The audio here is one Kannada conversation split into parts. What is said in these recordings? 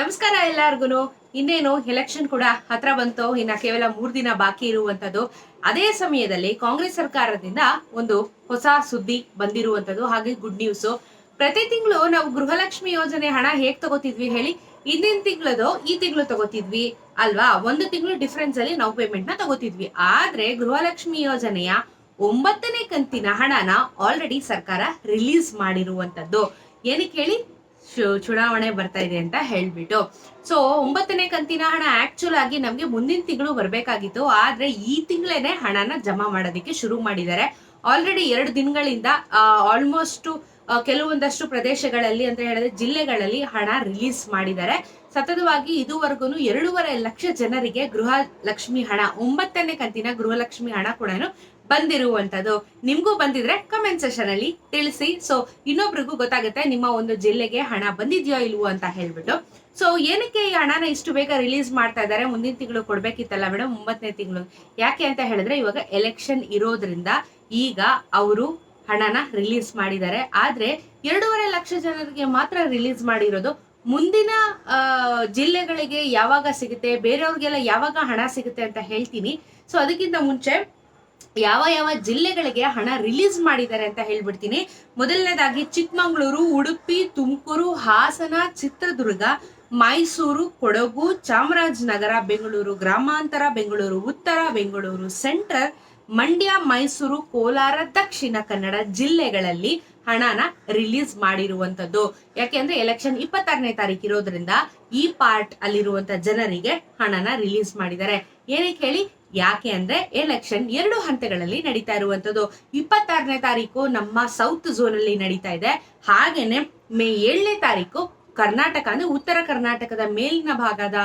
ನಮಸ್ಕಾರ ಎಲ್ಲಾರ್ಗುನು. ಇನ್ನೇನು ಎಲೆಕ್ಷನ್ ಕೂಡ ಹತ್ರ ಬಂತು. ಇನ್ನ ಕೇವಲ ಮೂರ್ ದಿನ ಬಾಕಿ ಇರುವಂತದ್ದು ಅದೇ ಸಮಯದಲ್ಲಿ ಕಾಂಗ್ರೆಸ್ ಸರ್ಕಾರದಿಂದ ಒಂದು ಹೊಸ ಸುದ್ದಿ ಬಂದಿರುವಂತದ್ದು ಹಾಗೆ ಗುಡ್ ನ್ಯೂಸ್ ಪ್ರತಿ ತಿಂಗಳು ನಾವು ಗೃಹಲಕ್ಷ್ಮಿ ಯೋಜನೆ ಹಣ ಹೇಗ್ ತಗೋತಿದ್ವಿ ಹೇಳಿ ಹಿಂದಿನ ತಿಂಗಳದು ಈ ತಿಂಗಳು ತಗೋತಿದ್ವಿ. ಅಲ್ವಾ? ಒಂದು ತಿಂಗಳು ಡಿಫ್ರೆನ್ಸ್ ಅಲ್ಲಿ ನಾವು ಪೇಮೆಂಟ್ನ ತಗೋತಿದ್ವಿ. ಆದ್ರೆ ಗೃಹಲಕ್ಷ್ಮಿ ಯೋಜನೆಯ ಒಂಬತ್ತನೇ ಕಂತಿನ ಹಣನ ಆಲ್ರೆಡಿ ಸರ್ಕಾರ ರಿಲೀಸ್ ಮಾಡಿರುವಂತದ್ದು ಏನಕ್ಕೆ ಹೇಳಿ? ಚುನಾವಣೆ ಬರ್ತಾ ಇದೆ ಅಂತ ಹೇಳ್ಬಿಟ್ಟು. ಸೊ ಒಂಬತ್ತನೇ ಕಂತಿನ ಹಣ ಆಕ್ಚುಲ್ ಆಗಿ ನಮ್ಗೆ ಮುಂದಿನ ತಿಂಗಳು ಬರ್ಬೇಕಾಗಿತ್ತು. ಆದ್ರೆ ಈ ತಿಂಗಳೇನೆ ಹಣನ ಜಮಾ ಮಾಡೋದಕ್ಕೆ ಶುರು ಮಾಡಿದ್ದಾರೆ. ಆಲ್ರೆಡಿ ಎರಡು ದಿನಗಳಿಂದ ಆಲ್ಮೋಸ್ಟ್ ಕೆಲವೊಂದಷ್ಟು ಪ್ರದೇಶಗಳಲ್ಲಿ ಅಂತ ಹೇಳಿದ್ರೆ ಜಿಲ್ಲೆಗಳಲ್ಲಿ ಹಣ ರಿಲೀಸ್ ಮಾಡಿದ್ದಾರೆ. ಸತತವಾಗಿ ಇದುವರೆಗೂ ಎರಡೂವರೆ ಲಕ್ಷ ಜನರಿಗೆ ಗೃಹ ಲಕ್ಷ್ಮಿ ಹಣ, ಒಂಬತ್ತನೇ ಕಂತಿನ ಗೃಹಲಕ್ಷ್ಮಿ ಹಣ ಕೂಡ ಬಂದಿರುವಂತದ್ದು. ನಿಮ್ಗೂ ಬಂದಿದ್ರೆ ಕಮೆಂಟ್ ಸೆಷನ್ ಅಲ್ಲಿ ತಿಳಿಸಿ. ಸೊ ಇನ್ನೊಬ್ರಿಗೂ ಗೊತ್ತಾಗುತ್ತೆ ನಿಮ್ಮ ಒಂದು ಜಿಲ್ಲೆಗೆ ಹಣ ಬಂದಿದೆಯೋ ಇಲ್ವೋ ಅಂತ ಹೇಳ್ಬಿಟ್ಟು. ಸೊ ಏನಕ್ಕೆ ಈ ಹಣನ ಇಷ್ಟು ಬೇಗ ರಿಲೀಸ್ ಮಾಡ್ತಾ ಇದ್ದಾರೆ? ಮುಂದಿನ ತಿಂಗಳು ಕೊಡ್ಬೇಕಿತ್ತಲ್ಲ ಮೇಡಮ್ ಒಂಬತ್ತನೇ ತಿಂಗಳು. ಯಾಕೆ ಅಂತ ಹೇಳಿದ್ರೆ ಇವಾಗ ಎಲೆಕ್ಷನ್ ಇರೋದ್ರಿಂದ ಈಗ ಅವರು ಹಣನ ರಿಲೀಸ್ ಮಾಡಿದ್ದಾರೆ. ಆದ್ರೆ ಎರಡೂವರೆ ಲಕ್ಷ ಜನರಿಗೆ ಮಾತ್ರ ರಿಲೀಸ್ ಮಾಡಿರೋದು. ಮುಂದಿನ ಜಿಲ್ಲೆಗಳಿಗೆ ಯಾವಾಗ ಸಿಗುತ್ತೆ? ಬೇರೆಯವ್ರಿಗೆಲ್ಲ ಯಾವಾಗ ಹಣ ಸಿಗುತ್ತೆ ಅಂತ ಹೇಳ್ತೀನಿ. ಸೊ ಅದಕ್ಕಿಂತ ಮುಂಚೆ ಯಾವ ಯಾವ ಜಿಲ್ಲೆಗಳಿಗೆ ಹಣ ರಿಲೀಸ್ ಮಾಡಿದ್ದಾರೆ ಅಂತ ಹೇಳ್ಬಿಡ್ತೀನಿ. ಮೊದಲನೇದಾಗಿ ಚಿಕ್ಕಮಗಳೂರು, ಉಡುಪಿ, ತುಮಕೂರು, ಹಾಸನ, ಚಿತ್ರದುರ್ಗ, ಮೈಸೂರು, ಕೊಡಗು, ಚಾಮರಾಜನಗರ, ಬೆಂಗಳೂರು, ಗ್ರಾಮಾಂತರ, ಬೆಂಗಳೂರು, ಉತ್ತರ, ಬೆಂಗಳೂರು ಸೆಂಟ್ರಲ್, ಮಂಡ್ಯ, ಮೈಸೂರು, ಕೋಲಾರ, ದಕ್ಷಿಣ ಕನ್ನಡ ಜಿಲ್ಲೆಗಳಲ್ಲಿ ಹಣನ ರಿಲೀಸ್ ಮಾಡಿರುವಂತದ್ದು ಯಾಕೆಂದ್ರೆ ಎಲೆಕ್ಷನ್ ಇಪ್ಪತ್ತಾರನೇ ತಾರೀಕು ಇರೋದ್ರಿಂದ ಈ ಪಾರ್ಟ್ ಅಲ್ಲಿರುವಂತ ಜನರಿಗೆ ಹಣನ ರಿಲೀಸ್ ಮಾಡಿದ್ದಾರೆ. ಏನಕ್ಕೆ ಹೇಳಿ ಯಾಕೆ ಅಂದ್ರೆ ಎಲೆಕ್ಷನ್ ಎರಡು ಹಂತಗಳಲ್ಲಿ ನಡೀತಾ ಇರುವಂತದ್ದು ಇಪ್ಪತ್ತಾರನೇ ತಾರೀಕು ನಮ್ಮ ಸೌತ್ ಝೋನ್ ಅಲ್ಲಿ ನಡೀತಾ ಇದೆ. ಹಾಗೇನೆ ಮೇ ಏಳನೇ ತಾರೀಕು ಕರ್ನಾಟಕ ಅಂದ್ರೆ ಉತ್ತರ ಕರ್ನಾಟಕದ ಮೇಲಿನ ಭಾಗದ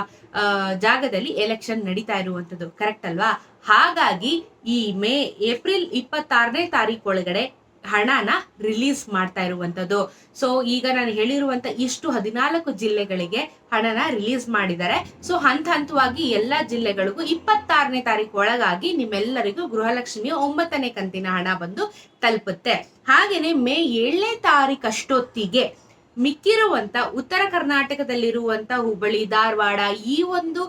ಜಾಗದಲ್ಲಿ ಎಲೆಕ್ಷನ್ ನಡೀತಾ ಇರುವಂತದ್ದು ಕರೆಕ್ಟ್ ಅಲ್ವಾ? ಹಾಗಾಗಿ ಈ ಮೇ, ಏಪ್ರಿಲ್ ಇಪ್ಪತ್ತಾರನೇ ತಾರೀಕು ಒಳಗಡೆ ಹಣನ ರಿಲೀಸ್ ಮಾಡ್ತಾ ಇರುವಂಥದ್ದು. ಸೊ ಈಗ ನಾನು ಹೇಳಿರುವಂತ ಇಷ್ಟು ಹದಿನಾಲ್ಕು ಜಿಲ್ಲೆಗಳಿಗೆ ಹಣನ ರಿಲೀಸ್ ಮಾಡಿದ್ದಾರೆ. ಸೊ ಹಂತ ಹಂತವಾಗಿ ಎಲ್ಲಾ ಜಿಲ್ಲೆಗಳಿಗೂ ಇಪ್ಪತ್ತಾರನೇ ತಾರೀಕು ಒಳಗಾಗಿ ನಿಮ್ಮೆಲ್ಲರಿಗೂ ಗೃಹಲಕ್ಷ್ಮಿಯ ಒಂಬತ್ತನೇ ಕಂತಿನ ಹಣ ಬಂದು ತಲುಪುತ್ತೆ. ಹಾಗೇನೆ ಮೇ ಏಳನೇ ತಾರೀಕಷ್ಟೊತ್ತಿಗೆ ಮಿಕ್ಕಿರುವಂತ ಉತ್ತರ ಕರ್ನಾಟಕದಲ್ಲಿರುವಂತ ಹುಬ್ಬಳ್ಳಿ, ಧಾರವಾಡ ಈ ಒಂದು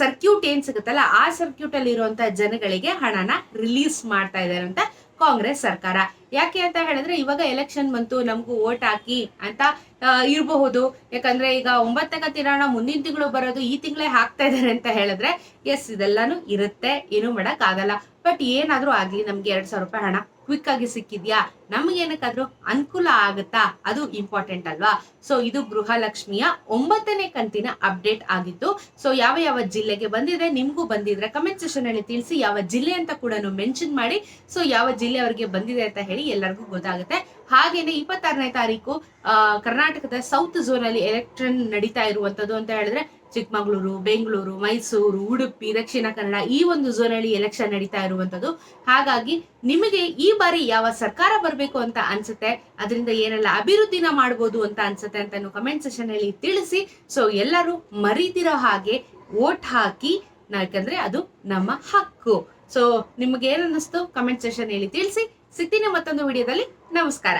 ಸರ್ಕ್ಯೂಟ್ ಏನ್ ಸಿಗುತ್ತಲ್ಲ, ಆ ಸರ್ಕ್ಯೂಟ್ ಅಲ್ಲಿ ಜನಗಳಿಗೆ ಹಣನ ರಿಲೀಸ್ ಮಾಡ್ತಾ ಇದ್ದಾರೆ ಅಂತ ಕಾಂಗ್ರೆಸ್ ಸರ್ಕಾರ. ಯಾಕೆ ಅಂತ ಹೇಳಿದ್ರೆ ಇವಾಗ ಎಲೆಕ್ಷನ್ ಬಂತು, ನಮಗೂ ಓಟ್ ಹಾಕಿ ಅಂತ ಇರಬಹುದು. ಯಾಕಂದ್ರೆ ಈಗ ಒಂಬತ್ತನೇ ತಿರಾಣ ಮುಂದಿನ ತಿಂಗಳು ಬರೋದು ಈ ತಿಂಗಳೇ ಹಾಕ್ತಾ ಇದ್ದಾರೆ ಅಂತ ಹೇಳಿದ್ರೆ ಎಸ್ ಇದೆಲ್ಲಾನು ಇರುತ್ತೆ, ಏನು ಮಾಡಕ್ ಆಗಲ್ಲ ಬಟ್ ಏನಾದರೂ ಆಗ್ಲಿ, ನಮ್ಗೆ ಎರಡ್ ಸಾವಿರ ರೂಪಾಯಿ ಹಣ ಕ್ವಿಕ್ ಆಗಿ ಸಿಕ್ಕಿದ್ಯಾ? ನಮ್ಗೆ ಏನಕ್ಕಾದ್ರೂ ಅನುಕೂಲ ಆಗುತ್ತಾ? ಅದು ಇಂಪಾರ್ಟೆಂಟ್ ಅಲ್ವಾ? ಸೊ ಇದು ಗೃಹಲಕ್ಷ್ಮಿಯ ಒಂಬತ್ತನೇ ಕಂತಿನ ಅಪ್ಡೇಟ್ ಆಗಿತ್ತು ಸೊ ಯಾವ ಯಾವ ಜಿಲ್ಲೆಗೆ ಬಂದಿದೆ ನಿಮ್ಗೂ ಬಂದಿದ್ರೆ ಕಮೆಂಟ್ ಸೆಷನ್ ಅಲ್ಲಿ ತಿಳಿಸಿ ಯಾವ ಜಿಲ್ಲೆ ಅಂತ ಕೂಡ ಮೆನ್ಷನ್ ಮಾಡಿ. ಸೊ ಯಾವ ಜಿಲ್ಲೆ ಅವರಿಗೆ ಬಂದಿದೆ ಅಂತ ಹೇಳಿ ಎಲ್ಲರಿಗೂ ಗೊತ್ತಾಗುತ್ತೆ. ಹಾಗೇನೆ ಇಪ್ಪತ್ತಾರನೇ ತಾರೀಕು ಕರ್ನಾಟಕದ ಸೌತ್ ಝೋನ್ ಅಲ್ಲಿ ಎಲೆಕ್ಷನ್ ನಡೀತಾ ಇರುವಂತದ್ದು ಅಂತ ಹೇಳಿದ್ರೆ ಚಿಕ್ಕಮಗಳೂರು, ಬೆಂಗಳೂರು, ಮೈಸೂರು, ಉಡುಪಿ, ದಕ್ಷಿಣ ಕನ್ನಡ ಈ ಒಂದು ಝೋನಲ್ಲಿ ಎಲೆಕ್ಷನ್ ನಡೀತಾ ಇರುವಂಥದ್ದು ಹಾಗಾಗಿ ನಿಮಗೆ ಈ ಬಾರಿ ಯಾವ ಸರ್ಕಾರ ಬರಬೇಕು ಅಂತ ಅನ್ಸುತ್ತೆ, ಅದರಿಂದ ಏನೆಲ್ಲ ಅಭಿವೃದ್ಧಿನ ಮಾಡ್ಬೋದು ಅಂತ ಅನ್ಸುತ್ತೆ ಅಂತ ಕಮೆಂಟ್ ಸೆಷನ್ ಅಲ್ಲಿ ತಿಳಿಸಿ. ಸೊ ಎಲ್ಲರೂ ಮರೀತಿರೋ ಹಾಗೆ ವೋಟ್ ಹಾಕಿ, ಯಾಕಂದ್ರೆ ಅದು ನಮ್ಮ ಹಕ್ಕು. ಸೊ ನಿಮ್ಗೆ ಏನನ್ನಿಸ್ತು ಕಮೆಂಟ್ ಸೆಷನ್ ಅಲ್ಲಿ ತಿಳಿಸಿ. ಸಿಗ್ತೀನಿ ಮತ್ತೊಂದು ವಿಡಿಯೋದಲ್ಲಿ ನಮಸ್ಕಾರ.